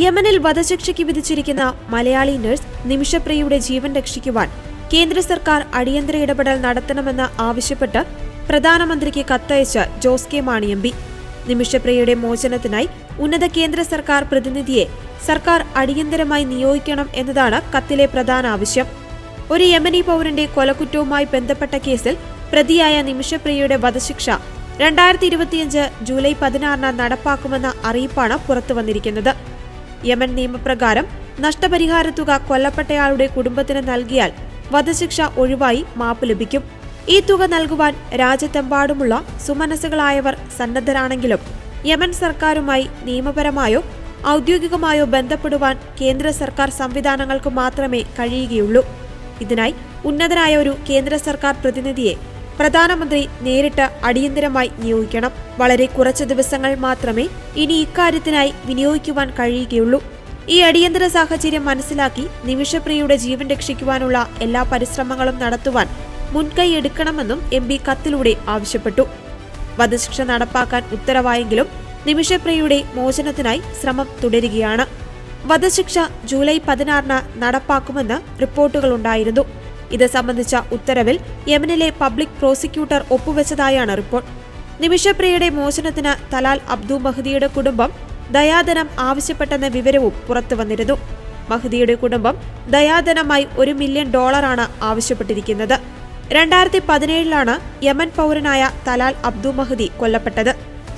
യമനിൽ വധശിക്ഷയ്ക്ക് വിധിച്ചിരിക്കുന്ന മലയാളി നഴ്സ് നിമിഷപ്രിയയുടെ ജീവൻ രക്ഷിക്കുവാൻ കേന്ദ്ര സർക്കാർ അടിയന്തര ഇടപെടൽ നടത്തണമെന്ന് ആവശ്യപ്പെട്ട് പ്രധാനമന്ത്രിക്ക് കത്തയച്ച് Jose K Mani M P നിമിഷപ്രിയയുടെ മോചനത്തിനായി ഉന്നത കേന്ദ്ര സർക്കാർ പ്രതിനിധിയെ സർക്കാർ അടിയന്തരമായി നിയോഗിക്കണം എന്നതാണ് കത്തിലെ പ്രധാന ആവശ്യം. ഒരു യമനി പൗരന്റെ കൊലക്കുറ്റവുമായി ബന്ധപ്പെട്ട കേസിൽ പ്രതിയായ നിമിഷപ്രിയയുടെ വധശിക്ഷ രണ്ടായിരത്തി ഇരുപത്തിയഞ്ച് ജൂലൈ പതിനാറിന് നടപ്പാക്കുമെന്ന അറിയിപ്പാണ് പുറത്തുവന്നിരിക്കുന്നത്. യമൻ നിയമപ്രകാരം നഷ്ടപരിഹാര തുക കൊല്ലപ്പെട്ടയാളുടെ കുടുംബത്തിന് നൽകിയാൽ വധശിക്ഷ ഒഴിവായി മാപ്പ് ലഭിക്കും. ഈ തുക നൽകുവാൻ രാജ്യത്തെമ്പാടുമുള്ള സുമനസ്സുകളായവർ സന്നദ്ധരാണെങ്കിലും യമൻ സർക്കാരുമായി നിയമപരമായോ ഔദ്യോഗികമായോ ബന്ധപ്പെടുവാൻ കേന്ദ്ര സർക്കാർ സംവിധാനങ്ങൾക്ക് മാത്രമേ കഴിയുകയുള്ളൂ. ഇതിനായി ഉന്നതനായ ഒരു കേന്ദ്ര സർക്കാർ പ്രതിനിധിയെ പ്രധാനമന്ത്രി നേരിട്ട് അടിയന്തരമായി നിയോഗിക്കണം. വളരെ കുറച്ച് ദിവസങ്ങൾ മാത്രമേ ഇനി ഇക്കാര്യത്തിനായി വിനിയോഗിക്കുവാൻ കഴിയുകയുള്ളൂ. ഈ അടിയന്തര സാഹചര്യം മനസ്സിലാക്കി നിമിഷപ്രിയയുടെ ജീവൻ രക്ഷിക്കുവാനുള്ള എല്ലാ പരിശ്രമങ്ങളും നടത്തുവാൻ മുൻകൈ എടുക്കണമെന്നും എം പി കത്തിലൂടെ ആവശ്യപ്പെട്ടു. വധശിക്ഷ നടപ്പാക്കാൻ ഉത്തരവായെങ്കിലും നിമിഷപ്രിയയുടെ മോചനത്തിനായി ശ്രമം തുടരുകയാണ്. വധശിക്ഷ ജൂലൈ പതിനാറിന് നടപ്പാക്കുമെന്ന് റിപ്പോർട്ടുകളുണ്ടായിരുന്നു. ഇത് സംബന്ധിച്ച ഉത്തരവിൽ യമനിലെ പബ്ലിക് പ്രോസിക്യൂട്ടർ ഒപ്പുവെച്ചതായാണ് റിപ്പോർട്ട്. നിമിഷപ്രിയയുടെ മോചനത്തിന് തലാൽ അബ്ദു മഹ്ദിയുടെ കുടുംബം ദയാധനം ആവശ്യപ്പെട്ടെന്ന വിവരവും പുറത്തുവന്നിരുന്നു മഹ്ദിയുടെ കുടുംബം ദയാധനമായി ഒരു മില്യൺ ഡോളറാണ് ആവശ്യപ്പെട്ടിരിക്കുന്നത്. രണ്ടായിരത്തി പതിനേഴിലാണ് യമൻ പൗരനായ തലാൽ അബ്ദു മഹ്ദി കൊല്ലപ്പെട്ടത്.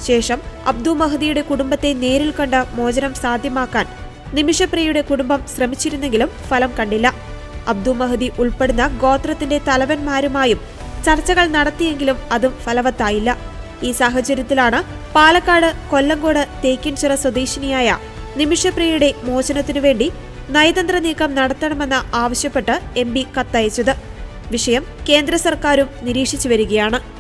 ശേഷം അബ്ദു മഹ്ദിയുടെ കുടുംബത്തെ നേരിൽ കണ്ട് മോചനം സാധ്യമാക്കാൻ നിമിഷപ്രിയയുടെ കുടുംബം ശ്രമിച്ചിരുന്നെങ്കിലും ഫലം കണ്ടില്ല. അബ്ദു മഹദി ഉൾപ്പെടുന്ന ഗോത്രത്തിന്റെ തലവന്മാരുമായും ചർച്ചകൾ നടത്തിയെങ്കിലും അതും ഫലവത്തായില്ല. ഈ സാഹചര്യത്തിലാണ് പാലക്കാട് കൊല്ലങ്കോട് തേക്കിൻചിറ സ്വദേശിനിയായ നിമിഷപ്രിയയുടെ മോചനത്തിനു വേണ്ടി നയതന്ത്ര നീക്കം നടത്തണമെന്ന് ആവശ്യപ്പെട്ട് എം പി കത്തയച്ചത്. വിഷയം കേന്ദ്ര സർക്കാരും നിരീക്ഷിച്ചു വരികയാണ്.